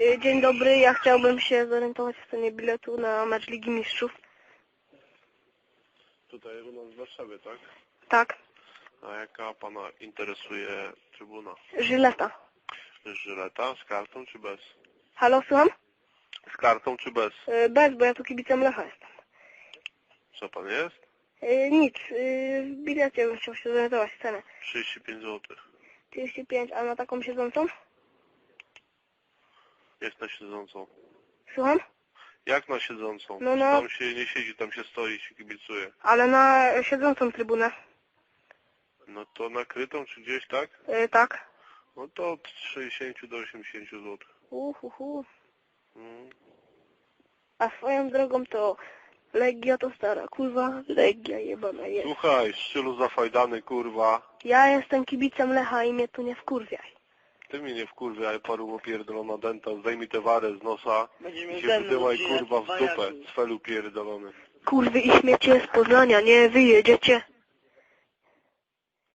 Y, Dzień dobry, ja chciałbym się zorientować w cenie biletu na mecz Ligi Mistrzów. Tutaj u nas w Warszawie, tak? Tak, A jaka pana interesuje trybuna? Żyleta. Żyleta z kartą czy bez? Halo, słucham? Z kartą czy bez? Y, Bez, bo ja tu kibicem Lecha jestem. Co pan jest? Y, Nic, y, w bilecie bym chciał się zorientować w cenę. 35 zł. 35, a na taką siedzącą? Jest na siedzącą. Słucham? Jak na siedzącą? No, no. Tam się nie siedzi, tam się stoi, się kibicuje. Ale na siedzącą trybunę. No to nakrytą czy gdzieś, tak? Y, Tak. No to od 60 do 80 zł. Uhuhu. Mm. A swoją drogą to Legia to stara kurwa, Legia jebana jest. Słuchaj, szczylu zafajdany, kurwa. Ja jestem kibicem Lecha i mnie tu nie wkurwiaj. Ty mnie nie wkurwiaj, paru opierdolona denta, zdejmij tę warę z nosa Będziemy i się ze mną wydyłaj, przyjechać kurwa, w dupę, z felu pierdolony. Kurwy i śmiecie z Poznania, nie wyjedziecie.